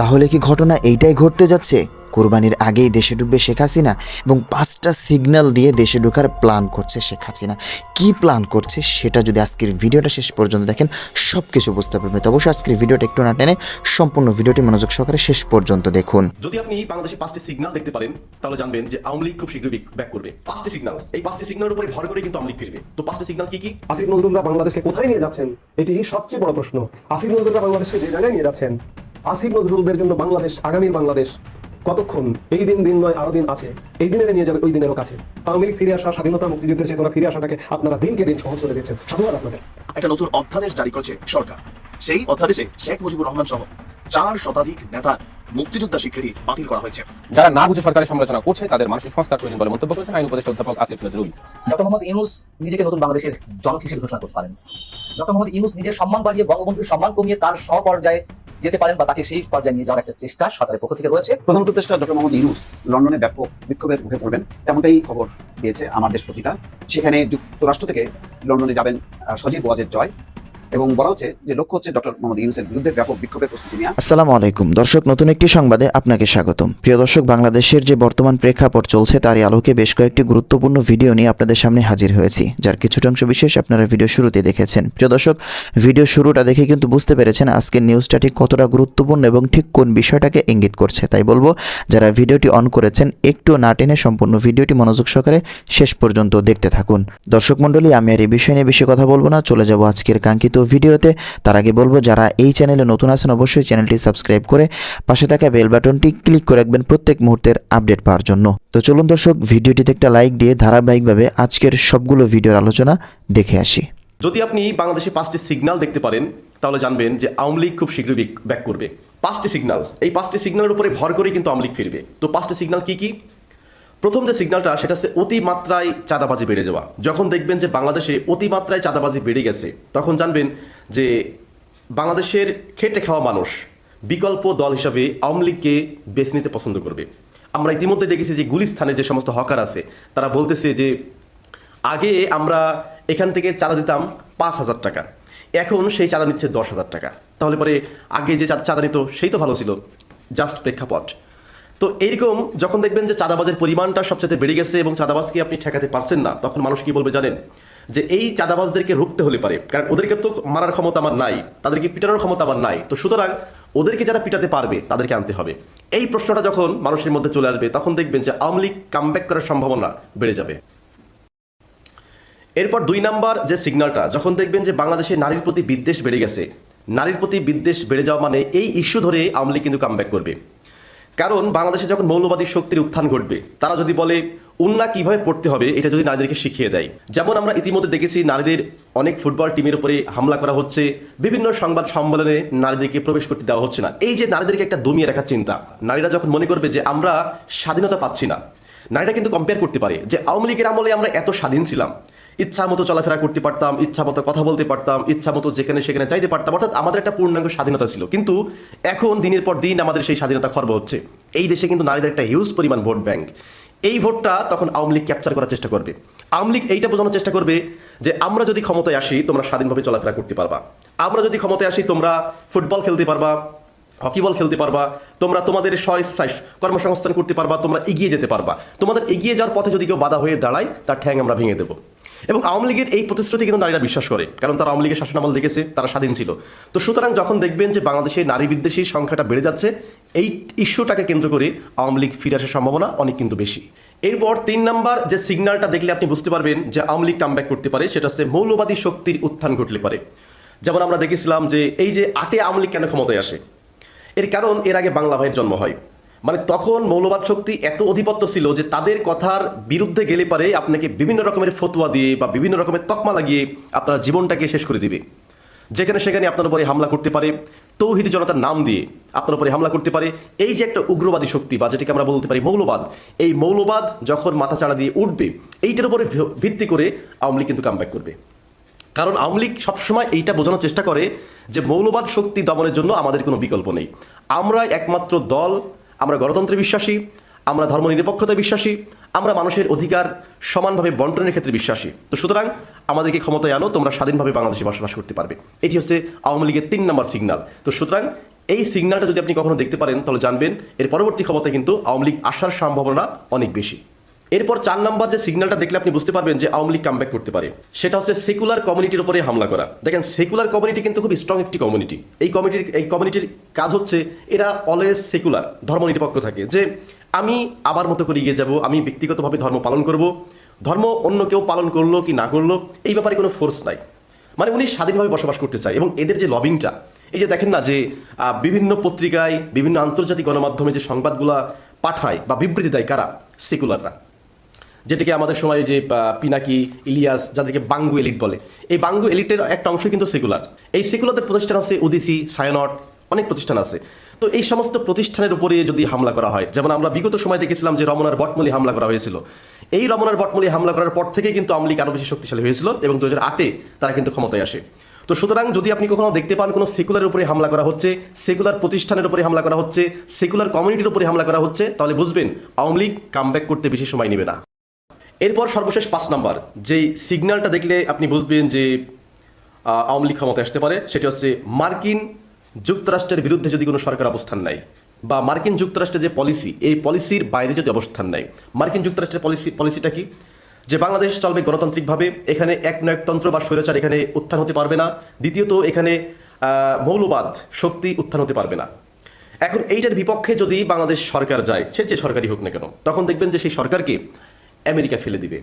তাহলে কি ঘটনা এইটাই ঘটতে যাচ্ছে? কোরবানির আগেই দেশে ঢুকবে শেখ হাসিনা এবং পাঁচটা সিগন্যাল দিয়ে দেশে ঢোকার প্ল্যান করছে শেখ হাসিনা। কি প্ল্যান করছে সেটা যদি আজকের ভিডিওটা শেষ পর্যন্ত দেখেন সব কিছু বুঝতে পারবেন। তো অবশ্যই আজকের ভিডিওটা একটু না টেনে সম্পূর্ণ ভিডিওটি মনোযোগ সহকারে শেষ পর্যন্ত দেখুন। যদি আপনি বাংলাদেশে পাঁচটি সিগন্যাল দেখতে পারেন তাহলে জানবেন যে আওয়ামী লীগ খুব শীঘ্রই ব্যাক করবে। পাঁচটি সিগন্যাল। এই পাঁচটি সিগন্যালের উপরে ভর করে কিন্তু আওয়ামী লীগ ফিরবে। তো পাঁচটি সিগন্যাল কি কি? আসিফ নজরুলরা বাংলাদেশকে কোথায় নিয়ে যাচ্ছেন? এটি সবচেয়ে বড় প্রশ্ন। আসিফ নজরুলরা বাংলাদেশকে যে জায়গায় নিয়ে যাচ্ছেন? আসিফ নজরুলদের জন্য বাংলাদেশ আগামীর বাংলাদেশ। কতক্ষণ? এই দিন দিন নয় আরও দিন আছে। এই দিনের নিয়ে যাবে ওই দিনেরও কাছে আওয়ামী লীগ ফিরে আসা স্বাধীনতা মুক্তিযুদ্ধের চেতনা ফিরে আসাটাকে আপনারা দিনকে দিন সহজ করে দিচ্ছেন। সাধুবাদ আপনাদের। একটা নতুন অধ্যাদেশ জারি করেছে সরকার। সেই অধ্যাদেশে শেখ মুজিবুর রহমান সহ চার শতাধিক নেতার মুক্তিযোদ্ধা স্বীকৃতি বাতিল করা হয়েছে। যারা না বুঝে সরকারের সমালোচনা করছে তাদের মানসিক সংস্কার প্রয়োজন বলে মন্তব্য করেছেন আইন উপদেষ্টা অধ্যাপক আসিফ নজরুল। ডক্টর মোহাম্মদ ইউনুস নিজেকে নতুন বাংলাদেশের জনক হিসেবে ঘোষণা করতে পারেন। ডক্টর মোহাম্মদ ইউনুস নিজের সম্মান বাড়িয়ে বঙ্গবন্ধুর সম্মান কমিয়ে তার স্বপর্যায়ে যেতে পারেন বা তাকে সেই পর্যায়ে নিয়ে যাওয়ার একটা চেষ্টা সরকারের পক্ষ থেকে রয়েছে। প্রথম উপদেষ্টা ডক্টর মোহাম্মদ ইউনুস লন্ডনে ব্যাপক বিক্ষোভের মুখে পড়বেন। তেমনটাই খবর দিয়েছে আমার দেশ পত্রিকা। সেখানে যুক্তরাষ্ট্র থেকে লন্ডনে যাবেন সজীব ওয়াজের জয়। এবং বলা হচ্ছে যে লক্ষ্য হচ্ছে ডক্টর মোহাম্মদ ইউনুসের বিরুদ্ধে ব্যাপক বিক্ষোভের প্রস্তুতি নেওয়া। আসসালামু আলাইকুম। দর্শক, নতুন একটি সংবাদে আপনাকে স্বাগতম। প্রিয় দর্শক, বাংলাদেশের যে বর্তমান প্রেক্ষাপট চলছে তারই আলোকে বেশ কয়েকটি গুরুত্বপূর্ণ ভিডিও নিয়ে আপনাদের সামনে হাজির হয়েছি, যার কিছুটা অংশ বিশেষ আপনারা ভিডিও শুরুতে দেখেছেন। প্রিয় দর্শক, ভিডিও শুরুটা দেখে কিন্তু বুঝতে পেরেছেন আজকের নিউজটা ঠিক কতটা গুরুত্বপূর্ণ এবং ঠিক কোন বিষয়টাকে ইঙ্গিত করছে। তাই বলব, যারা ভিডিওটি অন করেছেন, একটু না টেনে সম্পূর্ণ ভিডিওটি মনোযোগ সহকারে শেষ পর্যন্ত দেখতে থাকুন। দর্শক মণ্ডলী, আমি আর এই বিষয় নিয়ে বেশি কথা বলব না। চলে যাব আজকের কাঙ্ক্ষিত ভিডিওতে, তার আগে বলব, যারা এই চ্যানেলে নতুন আছেন, অবশ্যই চ্যানেলটি সাবস্ক্রাইব করে পাশে থাকা বেল বাটনটি ক্লিক করে রাখবেন প্রত্যেক মুহূর্তের আপডেট পাওয়ার জন্য। তো চলুন দর্শক, ভিডিওটিতে একটা লাইক দিয়ে ধারাবাহিকভাবে আজকের সবগুলো ভিডিওর আলোচনা দেখে আসি। যদি আপনি বাংলাদেশে পাঁচটি সিগন্যাল দেখতে পারেন, তাহলে জানবেন যে আওয়ামী লীগ খুব শীঘ্রই ব্যাক করবে। পাঁচটি সিগন্যাল এই পাঁচটি সিগনালের উপরে ভর করে কিন্তু আওয়ামী লীগ ফিরবে। তো পাঁচটি সিগনাল কি কি? প্রথম যে সিগন্যালটা সেটা হচ্ছে অতিমাত্রায় চাঁদাবাজি বেড়ে যাওয়া। যখন দেখবেন যে বাংলাদেশে অতিমাত্রায় চাঁদাবাজি বেড়ে গেছে, তখন জানবেন যে বাংলাদেশের খেটে খাওয়া মানুষ বিকল্প দল হিসাবে আওয়ামী লীগকে বেছে নিতে পছন্দ করবে। আমরা ইতিমধ্যে দেখেছি যে গুলিস্থানে যে সমস্ত হকার আছে, তারা বলতেছে যে আগে আমরা এখান থেকে চাঁদা দিতাম পাঁচ হাজার টাকা, এখন সেই চাঁদা নিচ্ছে দশ হাজার টাকা। তাহলে পরে আগে যে চাঁদা নিত, সেই তো ভালো ছিল। জাস্ট প্রেক্ষাপট। তো এইরকম যখন দেখবেন যে চাঁদাবাজের পরিমাণটা সবচেয়ে বেড়ে গেছে এবং চাঁদাবাজকে আপনি ঠেকাতে পারছেন না, তখন মানুষ কি বলবে জানেন? যে এই চাঁদাবাজদেরকে রুখতে হলে পারে, কারণ ওদেরকে তো মারার ক্ষমতা আমার নাই, তাদেরকে পিটানোর ক্ষমতা আমার নাই। তো সুতরাং ওদেরকে যারা পিটাতে পারবে, তাদেরকে আনতে হবে। এই প্রশ্নটা যখন মানুষের মধ্যে চলে আসবে, তখন দেখবেন যে আওয়ামী লীগ কামব্যাক করার সম্ভাবনা বেড়ে যাবে। এরপর দুই নাম্বার যে সিগন্যালটা যখন দেখবেন যে বাংলাদেশে নারীর প্রতি বিদ্বেষ বেড়ে গেছে, নারীর প্রতি বিদ্বেষ বেড়ে যাওয়া মানে এই ইস্যু ধরে আওয়ামী লীগ কিন্তু কামব্যাক করবে। কারণ বাংলাদেশে যখন মৌলবাদী শক্তির উত্থান ঘটবে, তারা যদি বলে, উন্না কীভাবে পড়তে হবে? এটা যদি নারীদেরকে শিখিয়ে দেয়। যেমন আমরা ইতিমধ্যে দেখেছি, নারীদের অনেক ফুটবল টিমের উপরে হামলা করা হচ্ছে, বিভিন্ন সংবাদ সম্মেলনে নারীদেরকে প্রবেশ করতে দেওয়া হচ্ছে না। এই যে নারীদেরকে একটা দমিয়ে রাখার চিন্তা, নারীরা যখন মনে করবে যে, আমরা স্বাধীনতা পাচ্ছি না, নারীরা কিন্তু কম্পেয়ার করতে পারে যে, আওয়ামী লীগের আমলে আমরা এত স্বাধীন ছিলাম। ইচ্ছা মতো চলাফেরা করতে পারতাম, ইচ্ছা মতো কথা বলতে পারতাম, ইচ্ছা মতো যেখানে সেখানে চাইতে পারতাম, অর্থাৎ আমাদের একটা পূর্ণাঙ্গ স্বাধীনতা ছিল। কিন্তু এখন দিনের পর দিন আমাদের সেই স্বাধীনতা খর্ব হচ্ছে। এই দেশে কিন্তু নারীদের একটা হিউজ পরিমাণ ভোট ব্যাংক। এই ভোটটা তখন আওয়ামী লীগ ক্যাপচার করার চেষ্টা করবে। আওয়ামী লীগ এইটা বোঝানোর চেষ্টা করবে যে আমরা যদি ক্ষমতায় আসি, তোমরা স্বাধীনভাবে চলাফেরা করতে পারবা। আমরা যদি ক্ষমতায় আসি, তোমরা ফুটবল খেলতে পারবা। হকি বল খেলতে পারবা, তোমরা তোমাদের স্বইচ্ছায় কর্মসংস্থান করতে পারবা, তোমরা এগিয়ে যেতে পারবা। তোমাদের এগিয়ে যাওয়ার পথে যদি কেউ বাধা হয়ে দাঁড়ায়, তার ঠ্যাং আমরা ভেঙে দেবো। এবং আওয়ামী লীগের এই প্রতিশ্রুতি কিন্তু নারীরা বিশ্বাস করে, কারণ তারা আওয়ামী লীগের শাসনামল দেখেছে, তারা স্বাধীন ছিল। তো সুতরাং যখন দেখবেন যে বাংলাদেশে নারী বিদ্বেষী সংখ্যাটা বেড়ে যাচ্ছে, এই ইস্যুটাকে কেন্দ্র করে আওয়ামী লীগ ফিরে আসার সম্ভাবনা অনেক কিন্তু বেশি। এরপর তিন নাম্বার যে সিগন্যালটা দেখলে আপনি বুঝতে পারবেন যে আওয়ামী লীগ কামব্যাক করতে পারে, সেটা হচ্ছে মৌলবাদী শক্তির উত্থান ঘটলে পারে। যেমন আমরা দেখেছিলাম যে এই যে আটে আওয়ামী লীগ কেন ক্ষমতায় আসে এর কারণ এর আগে বাংলা ভাইয়ের জন্ম হয়। মানে তখন মৌলবাদ শক্তি এত অধিপত্য ছিল যে তাদের কথার বিরুদ্ধে গেলে পারে আপনাকে বিভিন্ন রকমের ফতোয়া দিয়ে বা বিভিন্ন রকমের তকমা লাগিয়ে আপনার জীবনটাকে শেষ করে দিবে। যেখানে সেখানে আপনার উপরে হামলা করতে পারে, তৌহিদি জনতার নাম দিয়ে আপনার উপরে হামলা করতে পারে। এই যে একটা উগ্রবাদী শক্তি বা যেটাকে আমরা বলতে পারি মৌলবাদ, এই মৌলবাদ যখন মাথাচাড়া দিয়ে উঠবে, এইটার উপরে ভিত্তি করে আওয়ামী লীগ কিন্তু কামব্যাক করবে। কারণ আওয়ামী লীগ সবসময় এইটা বোঝানোর চেষ্টা করে যে মৌলবাদ শক্তি দমনের জন্য আমাদের কোনো বিকল্প নেই। আমরা একমাত্র দল, আমরা গণতন্ত্রে বিশ্বাসী, আমরা ধর্মনিরপেক্ষতায় বিশ্বাসী, আমরা মানুষের অধিকার সমানভাবে বন্টনের ক্ষেত্রে বিশ্বাসী। তো সুতরাং আমাদেরকে ক্ষমতায় আনো, তোমরা স্বাধীনভাবে বাংলাদেশে বসবাস করতে পারবে। এটি হচ্ছে আওয়ামী লীগের তিন নম্বর সিগন্যাল তো সুতরাং এই সিগন্যালটা যদি আপনি কখনো দেখতে পারেন, তাহলে জানবেন এর পরবর্তী ক্ষমতায় কিন্তু আওয়ামী লীগ আসার সম্ভাবনা অনেক বেশি। এরপর চার নাম্বার যে সিগন্যালটা দেখলে আপনি বুঝতে পারবেন যে আওয়ামী লীগ কামব্যাক করতে পারে। সেটা হচ্ছে সেকুলার কমিউনিটির উপরে হামলা করা। দেখেন সেকুলার কমিউনিটি কিন্তু খুব স্ট্রং একটি কমিউনিটি এই কমিটির এই কমিউনিটির কাজ হচ্ছে এরা অলওয়েজ সেকুলার ধর্মনিরপেক্ষ থাকে। যে আমি আমার মতো করে এগিয়ে যাব, আমি ব্যক্তিগতভাবে ধর্ম পালন করব, ধর্ম অন্য কেউ পালন করল কি না করল, এই ব্যাপারে কোনো ফোর্স নাই। মানে উনি স্বাধীনভাবে বসবাস করতে চায় এবং এদের যে লবিংটা এই যে দেখেন না যে বিভিন্ন পত্রিকায়, বিভিন্ন আন্তর্জাতিক গণমাধ্যমে যে সংবাদগুলা পাঠায় বা বিবৃতি দেয় কারা? সেকুলাররা যেটাকে আমাদের সময় যে পিনাকি, ইলিয়াস, যাদেরকে বাঙ্গু এলিট বলে, এই বাঙ্গু এলিটের একটা অংশ কিন্তু সেকুলার। এই সেকুলারদের প্রতিষ্ঠান আছে উদিসি সায়নট, অনেক প্রতিষ্ঠান আছে। তো এই সমস্ত প্রতিষ্ঠানের উপরে যদি হামলা করা হয়, যেমন আমরা বিগত সময় দেখেছিলাম যে রমনার বটমলি হামলা করা হয়েছিল। এই রমনার বটমলি হামলা করার পর থেকে কিন্তু আওয়ামী লীগ আরও বেশি শক্তিশালী হয়েছিল এবং দু হাজার আটে তারা কিন্তু ক্ষমতায় আসে। তো সুতরাং যদি আপনি কখনো দেখতে পান কোনো সেকুলার উপরে হামলা করা হচ্ছে, সেকুলার প্রতিষ্ঠানের উপরে হামলা করা হচ্ছে, সেকুলার কমিউনিটির উপরে হামলা করা হচ্ছে, তাহলে বুঝবেন আওয়ামী লীগ কামব্যাক করতে বেশি সময় নেবে না। এরপর সর্বশেষ পাঁচ নাম্বার, যেই সিগন্যালটা দেখলে আপনি বুঝবেন যে আওয়ামী লীগ ক্ষমতায় আসতে পারে, সেটি হচ্ছে মার্কিন যুক্তরাষ্ট্রের বিরুদ্ধে যদি কোনো সরকার অবস্থান নেয়, বা মার্কিন যুক্তরাষ্ট্রের যে পলিসি, এই পলিসির বাইরে যদি অবস্থান নেয়, মার্কিন যুক্তরাষ্ট্রের পলিসি, পলিসিটা কি? যে বাংলাদেশ চলবে গণতান্ত্রিকভাবে, এখানে এক নয়কতন্ত্র বা স্বৈরাচার এখানে উত্থান হতে পারবে না, দ্বিতীয়ত এখানে মৌলবাদ, শক্তি উত্থান হতে পারবে না। এখন এইটার বিপক্ষে যদি বাংলাদেশ সরকার যায়, সে যে সরকারই হোক না কেন, তখন দেখবেন যে সেই সরকারকে আমেরিকা ফেলে দিবে।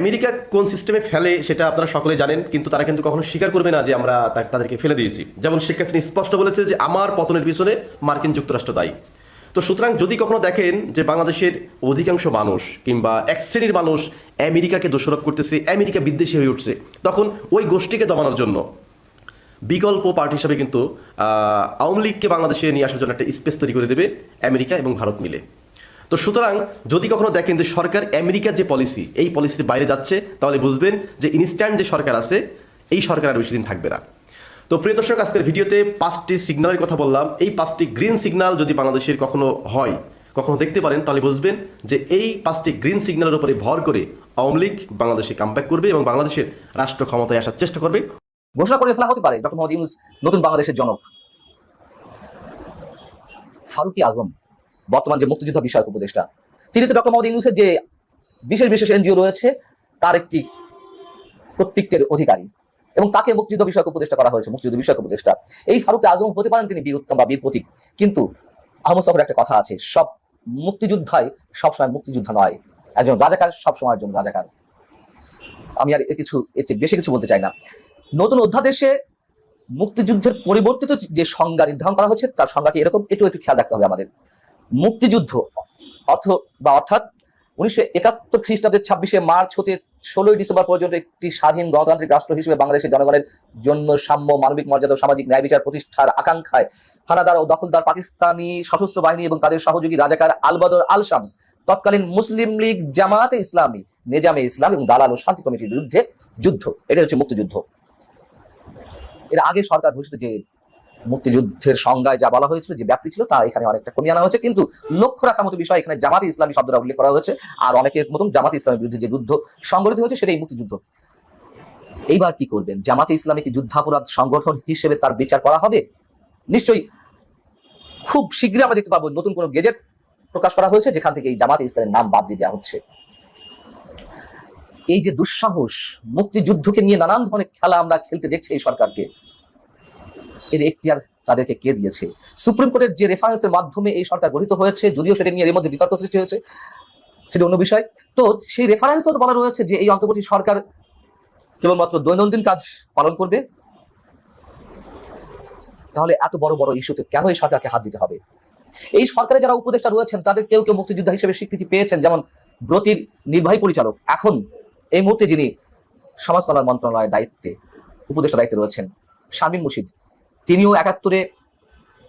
আমেরিকা কোন সিস্টেমে ফেলে সেটা আপনারা সকলে জানেন, কিন্তু তারা কিন্তু কখনো স্বীকার করবে না যে আমরা তাদেরকে ফেলে দিয়েছি। যেমন শেখ হাসিনা স্পষ্ট বলেছে যে আমার পতনের পিছনে মার্কিন যুক্তরাষ্ট্র দায়ী। তো সুতরাং যদি কখনো দেখেন যে বাংলাদেশের অধিকাংশ মানুষ কিংবা এক শ্রেণির মানুষ আমেরিকাকে দোষারোপ করতেছে, আমেরিকা বিদ্বেষী হয়ে উঠছে, তখন ওই গোষ্ঠীকে দমানোর জন্য বিকল্প পার্টি হিসাবে কিন্তু আওয়ামী লীগকে বাংলাদেশে নিয়ে আসার জন্য একটা স্পেস তৈরি করে দেবে আমেরিকা এবং ভারত মিলে। তো সুতরাং যদি কখনো দেখেন যে সরকার আমেরিকার যে পলিসি, এই পলিসির বাইরে যাচ্ছে, তাহলে বুঝবেন যে ইনস্ট্যান্ট যে সরকার আছে, এই সরকার আর বেশি দিন থাকবে না। তো প্রিয় দর্শক, আজকের ভিডিওতে পাঁচটি সিগন্যালের কথা বললাম। এই পাঁচটি গ্রিন সিগন্যাল যদি বাংলাদেশের কখনো হয়, কখনো দেখতে পারেন, তাহলে বুঝবেন যে এই পাঁচটি গ্রিন সিগন্যালের উপরে ভর করে আওয়ামী লীগ বাংলাদেশে কামব্যাক করবে এবং বাংলাদেশের রাষ্ট্র ক্ষমতায় আসার চেষ্টা করবে। ঘোষণা করে ফেলা হতে পারে, ডক্টর মোহাম্মদ নতুন বাংলাদেশের জনক। ফারুকি আজম বর্তমান যে মুক্তিযুদ্ধ বিষয়ক উপদেষ্টা। তিনি তো ডক্টর মোহাম্মদ ইউনুসের যে বিশেষ বিশেষ এনজিও রয়েছে, তার একটি কর্তৃত্বের অধিকারী এবং তাকে মুক্তিযুদ্ধ বিষয়ক উপদেষ্টা করা হয়েছে, মুক্তিযুদ্ধ বিষয়ক উপদেষ্টা। এই ফারুক আজম হতে পারেন তিনি, বীর উত্তম বা বীর প্রতীক। কিন্তু আহমদ সফর একটা কথা আছে, সব মুক্তিযুদ্ধাই সবসময় মুক্তিযুদ্ধ নয়। একজন রাজাকার সবসময়ের জন্য রাজাকার। আমি আর কিছু, এর চেয়ে বেশি কিছু বলতে চাই না। নতুন অধ্যাদেশে মুক্তিযুদ্ধের পরিবর্তিত যে সংজ্ঞা নির্ধারণ করা হচ্ছে, তার সংজ্ঞাটি এরকম, একটু একটু খেয়াল রাখতে হবে আমাদের। মুক্তিযুদ্ধ অর্থ বা অর্থাৎ উনিশশো একাত্তর খ্রিস্টাব্দের ছাব্বিশে মার্চ হতে ষোলোই ডিসেম্বর পর্যন্ত একটি স্বাধীন গণতান্ত্রিক রাষ্ট্র হিসেবে বাংলাদেশের জনগণের জন্য সাম্য, মানবিক মর্যাদা সামাজিক ন্যায় বিচার প্রতিষ্ঠার আকাঙ্ক্ষায় হানাদার ও দখলদার পাকিস্তানি সশস্ত্র বাহিনী এবং তাদের সহযোগী রাজাকার আলবাদর আল শামস তৎকালীন মুসলিম লীগ জামায়াতে ইসলামী, নেজামে ইসলাম এবং দালাল ও শান্তি কমিটির বিরুদ্ধে যুদ্ধ। এটা হচ্ছে মুক্তিযুদ্ধ। এর আগে সরকার ঘোষিত যে মুক্তিযুদ্ধের সংজ্ঞায় যা বলা হয়েছিল, যে ব্যাপ্তি ছিল, তা এখানে অনেকটা কমিয়ে আনা হয়েছে। কিন্তু লক্ষ্য রাখার মতো বিষয় এখানে জামাতে ইসলামী শব্দটা উল্লেখ করা হয়েছে, আর অনেকের মতন জামাতে ইসলামের বিরুদ্ধে যে যুদ্ধ সংগঠিত হয়েছে, সেটাই মুক্তিযুদ্ধ। এইবার কি করবেন? জামাতে ইসলামী কি যুদ্ধাপরাধ সংগঠন হিসেবে তার বিচার করা হবে? নিশ্চয়ই খুব শীঘ্রই আমরা দেখতে পাবো, নতুন কোনো গেজেট প্রকাশ করা হয়েছে, যেখান থেকে এই জামাতে ইসলামের নাম বাদ দিয়ে দেওয়া হচ্ছে। এই যে দুঃসাহস, মুক্তিযুদ্ধকে নিয়ে নানান ধরনের খেলা আমরা খেলতে দেখছি এই সরকারকে। এর এখতিয়ার তাদেরকে কে দিয়েছে? সুপ্রিম কোর্টের যে রেফারেন্সের মাধ্যমে এই সরকার গঠিত হয়েছে, যদিও সেটা নিয়ে এর মধ্যে বিতর্ক সৃষ্টি হয়েছে, সেটা অন্য বিষয়। তো সেই রেফারেন্সও তো বলা রয়েছে যে এই অন্তর্বর্তী সরকার কেবলমাত্র দৈনন্দিন কাজ পালন করবে। তাহলে এত বড় বড় ইস্যুতে কেন এই সরকারকে হাত দিতে হবে? এই সরকারে যারা উপদেষ্টা রয়েছেন, তাদের কেউ কেউ মুক্তিযোদ্ধা হিসেবে স্বীকৃতি পেয়েছেন, যেমন ব্রতির নির্বাহী পরিচালক। এখন এই মুহূর্তে যিনি সমাজ কল্যাণ মন্ত্রণালয়ের দায়িত্বে, উপদেষ্টা দায়িত্বে রয়েছেন শামীম মুর্শিদ। তিনিও একাত্তরে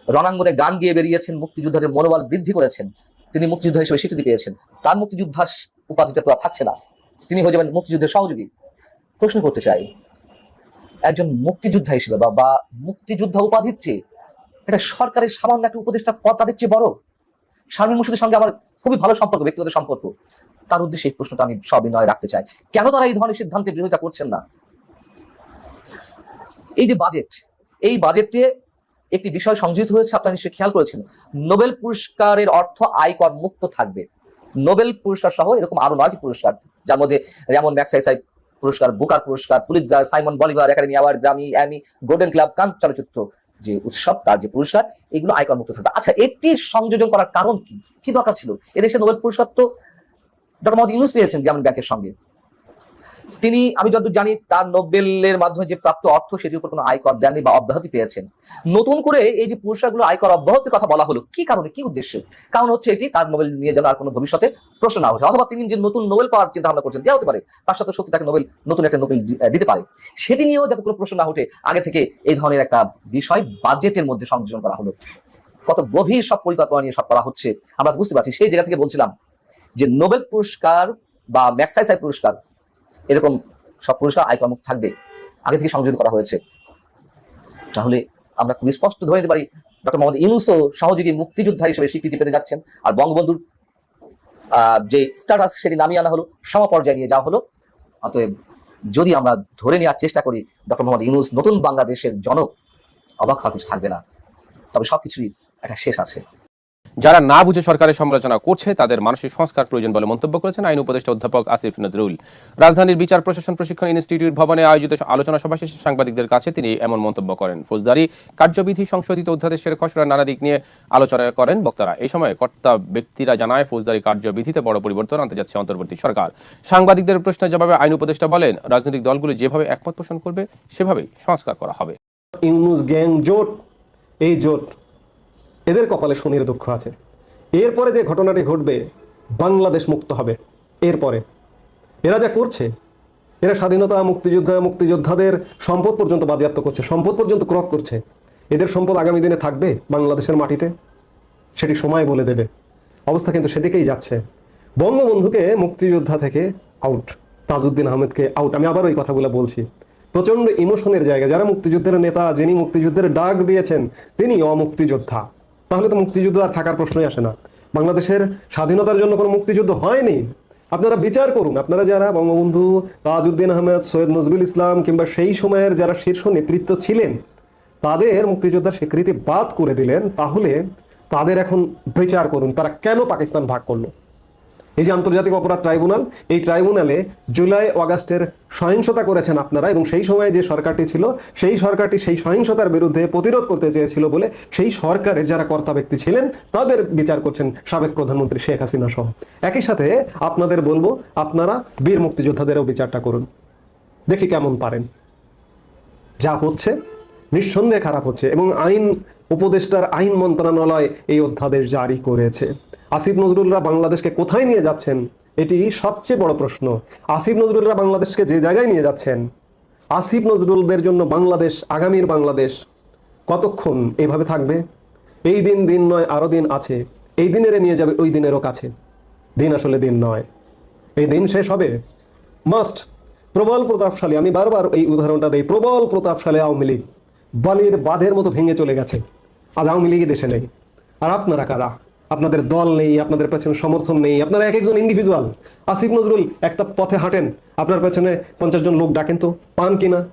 রণাঙ্গনে গান গিয়ে বেরিয়েছেন মুক্তিযোদ্ধাদের মনোবল বৃদ্ধি করেছেন। তিনি মুক্তিযোদ্ধা হিসেবে স্বীকৃতি পেয়েছেন। তার মুক্তিযোদ্ধা উপাধিটা তো থাকছে না। তিনি হয়ে যাবেন মুক্তিযুদ্ধের সহযোগী। প্রশ্ন করতে চাই, একজন মুক্তিযোদ্ধা হিসেবে বা বা মুক্তিযোদ্ধা উপাধির চেয়ে এটা সরকারের সামান্য একটা উপদেষ্টা পদ তাদের চেয়ে বড়? শারমিন মুর্শিদের সঙ্গে আমার খুবই ভালো সম্পর্ক, ব্যক্তিগত সম্পর্ক। তার উদ্দেশ্যে এই প্রশ্নটা আমি সবিনয় রাখতে চাই। কেন তারা এই ধরনের সিদ্ধান্তের বিরোধিতা করছেন না? এই যে বাজেট এই বাজেটে একটি বিষয় সংযোজিত হয়েছে, আপনারা নিশ্চয়ই খেয়াল করেছেন। নোবেল পুরস্কারের অর্থ আয়কর মুক্ত থাকবে। নোবেল পুরস্কার সহ এরকম আরও নয়টি পুরস্কার, যার মধ্যে রেমন ম্যাক্সাইসাই পুরস্কার, বুকার পুরস্কার, Pulitzer, Simon Bolivar, academy award, Grammy Emmy Golden club, কান চলচ্চিত্র যে উৎসব, তার যে পুরস্কার, এগুলো আয়কর মুক্ত থাকবে। আচ্ছা এটি সংযোজন করার কারণ কি? কি দরকার ছিল? এদেশে নোবেল পুরস্কার তো ডক্টর মোহাম্মদ ইউনুস পেয়েছেন গ্রামীণ ব্যাংকের সঙ্গে। তিনি, আমি যতদূর জানি, তার নোবেলের মাধ্যমে যে প্রাপ্ত অর্থ, সেটির উপর কোনো আয়কর দেননি বা অব্যাহতি পেয়েছেন। নতুন করে এই যে পুরস্কারগুলো আয়কর অব্যাহতির কথা বলা হলো, কি কারণে, কি উদ্দেশ্যে? কারণ হচ্ছে এটি তার নোবেল নিয়ে যেন আর কোনো ভবিষ্যতে প্রশ্ন না ওঠে, অথবা তিনি যে নতুন নোবেল পাওয়ার চিন্তা ভাবনা করছেন, দেওয়া হতে পারে পাশ্চাত্য শক্তি তাকে নোবেল, নতুন একটা নোবেল দিতে পারে। সেটি নিয়েও যাতে কোনো প্রশ্ন না ওঠে, আগে থেকে এই ধরনের একটা বিষয় বাজেটের মধ্যে সংযোজন করা হলো। কত গভীর সব পরিকল্পনা নিয়ে সব করা হচ্ছে, আমরা বুঝতে পারছি। সেই জায়গা থেকে বলছিলাম যে নোবেল পুরস্কার বা ম্যাক্সাইসাই পুরস্কার এরকম সব পুরস্কার আয়কর মুক্ত থাকবে। আগে থেকে সংযোজন করা হয়েছে। তাহলে আমরা খুব স্পষ্ট ধরে নিতে পারি ডক্টর মোহাম্মদ ইউনুসও সহযোগী মুক্তিযোদ্ধা হিসেবে স্বীকৃতি পেতে যাচ্ছেন। আর বঙ্গবন্ধুর আহ, যে স্ট্যাটাস সেটি নামিয়ে আনা হলো সমপর্যায়ে নিয়ে যাওয়া হলো। অতএব যদি আমরা ধরে নেওয়ার চেষ্টা করি ডক্টর মোহাম্মদ ইউনুস নতুন বাংলাদেশের জনক অবাক হওয়ার কিছু থাকবে না। তবে সবকিছুই একটা শেষ আছে। যারা না বুঝে সরকারের সমালোচনা করছে, তাদের মানসিক সংস্কার প্রয়োজন বলে মন্তব্য করেছেন আইন উপদেষ্টা অধ্যাপক আসিফ নজরুল। রাজধানীর বিচার প্রশাসন প্রশিক্ষণ ইনস্টিটিউট ভবনে আয়োজিত আলোচনা সভা শেষে সাংবাদিকদের কাছে তিনি এমন মন্তব্য করেন। ফৌজদারি, কার্যবিধি সংশোধিত অধ্যাদেশের খসড়া নানা দিক নিয়ে আলোচনা করেন বক্তারা। এই সময় কর্তা ব্যক্তিরা জানায়, ফৌজদারি কার্যবিধিতে বড় পরিবর্তন আনতে যাচ্ছে অন্তর্বর্তী সরকার। সাংবাদিকদের প্রশ্নের জবাবে আইন উপদেষ্টা বলেন, রাজনৈতিক দলগুলো যেভাবে একমত পোষণ করবে, সেভাবেই সংস্কার করা হবে। ইউনুস গ্যাং জোট, এই জোট এদের কপালে শনির দুঃখ আছে। এরপরে যে ঘটনাটি ঘটবে, বাংলাদেশ মুক্ত হবে। এরপরে। এরা যা করছে, এরা স্বাধীনতা, মুক্তিযোদ্ধা, মুক্তিযোদ্ধাদের সম্পদ পর্যন্ত বাজেয়াপ্ত করছে, সম্পদ পর্যন্ত ক্রক করছে। এদের সম্পদ আগামী দিনে থাকবে বাংলাদেশের মাটিতে। সেটি সময় বলে দেবে। অবস্থা কিন্তু সেদিকেই যাচ্ছে। বঙ্গবন্ধুকে মুক্তিযোদ্ধা থেকে আউট তাজউদ্দিন আহমেদকে আউট আমি আবার ওই কথাগুলো বলছি। প্রচণ্ড ইমোশনের জায়গা। যারা মুক্তিযুদ্ধের নেতা, যিনি মুক্তিযুদ্ধের ডাক দিয়েছেন তিনি অমুক্তিযোদ্ধা। তাহলে তো মুক্তিযুদ্ধ আর থাকার প্রশ্নই আসে না। বাংলাদেশের স্বাধীনতার জন্য কোনো মুক্তিযুদ্ধ হয়নি। আপনারা বিচার করুন। আপনারা যারা বঙ্গবন্ধু তাজউদ্দিন আহমেদ, সৈয়দ নজরুল ইসলাম কিংবা সেই সময়ের যারা শীর্ষ নেতৃত্ব ছিলেন, তাদের মুক্তিযোদ্ধার স্বীকৃতি বাদ করে দিলেন, তাহলে তাদের এখন বিচার করুন। তারা কেন পাকিস্তান ভাগ করল? এই যে আন্তর্জাতিক অপরাধ ট্রাইব্যুনাল, এই ট্রাইব্যুনালে জুলাই অগাস্টের সহিংসতা করেছেন আপনারা এবং সেই সময়ে যে সরকারটি ছিল, সেই সরকারটি সেই সহিংসতার বিরুদ্ধে প্রতিরোধ করতে চেয়েছিল বলে সেই সরকারের যারা কর্তা ব্যক্তি ছিলেন, তাদের বিচার করছেন সাবেক প্রধানমন্ত্রী শেখ হাসিনা সহ। একই সাথে আপনাদের বলব, আপনারা বীর মুক্তিযোদ্ধাদেরও বিচারটা করুন। দেখি কেমন পারেন। যা হচ্ছে নিঃসন্দেহে খারাপ হচ্ছে এবং আইন, উপদেষ্টার আইন মন্ত্রণালয় এই অধ্যাদেশ জারি করেছে। আসিফ নজরুলরা বাংলাদেশকে কোথায় নিয়ে যাচ্ছেন? এটি সবচেয়ে বড় প্রশ্ন। আসিফ নজরুলরা বাংলাদেশকে যে জায়গায় নিয়ে যাচ্ছেন? আসিফ নজরুলদের জন্য বাংলাদেশ আগামীর বাংলাদেশ। কতক্ষণ এভাবে থাকবে? এই দিন দিন নয়, আরও দিন আছে। এই দিনেরে নিয়ে যাবে, ওই দিনেরও কাছে। দিন আসলে দিন নয়। এই দিন শেষ হবে? মাস্ট প্রবল প্রতাপশালী, আমি বারবার এই উদাহরণটা দেই, প্রবল প্রতাপশালী আওয়ামী লীগ। বালির বাঁধের মতো ভেঙে চলে গেছে। আজ আওয়ামী লীগই দেশে নেই। আর আপনারা কারা? আপনাদের দল নেই, আপনাদের পেছনে সমর্থন নেই, আপনারা এক একজন ইন্ডিভিজুয়াল আসিফ নজরুল, একটা পথে হাঁটেন, আপনার পেছনে পঞ্চাশ জন লোক ডাকেন তো, পান কিনা?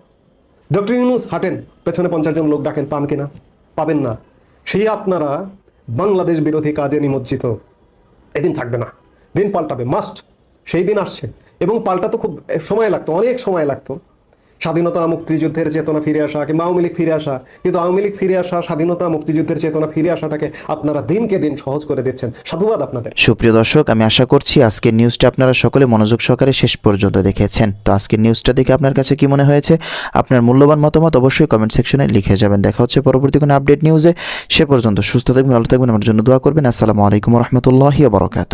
ডক্টর ইউনুস হাঁটেন, পেছনে পঞ্চাশ জন লোক ডাকেন, পান কিনা? পাবেন না। সেই আপনারা বাংলাদেশ বিরোধী কাজে নিমজ্জিত। এদিন থাকবে না। দিন পাল্টাবে, মাস্ট। সেই দিন আসছে। এবং পাল্টাতে খুব সময় লাগতো, অনেক সময় লাগতো। স্বাধীনতা মুক্তিযুদ্ধের চেতনা ফিরে আসা কিংবা আওয়ামী লীগ ফিরে আসা, কিন্তু আওয়ামী লীগ ফিরে আসা, স্বাধীনতা মুক্তিযুদ্ধের চেতনা ফিরে আসাটাকে আপনারা দিনকে দিন সহজ করে দিচ্ছেন। সাধুবাদ আপনাদের। সুপ্রিয় দর্শক, আমি আশা করছি আজকের নিউজটা আপনারা সকলে মনোযোগ সহকারে শেষ পর্যন্ত দেখেছেন। তো আজকের নিউজটা দেখে আপনার কাছে কি মনে হয়েছে? আপনার মূল্যবান মতামত অবশ্যই কমেন্ট সেকশনে লিখে যাবেন। দেখা হচ্ছে পরবর্তী কোনো আপডেট নিউজে সে পর্যন্ত সুস্থ থাকবেন, ভালো থাকবেন। আমার জন্য দোয়া করবেন। আসসালামু আলাইকুম রহমতুল্লাহি বরকাত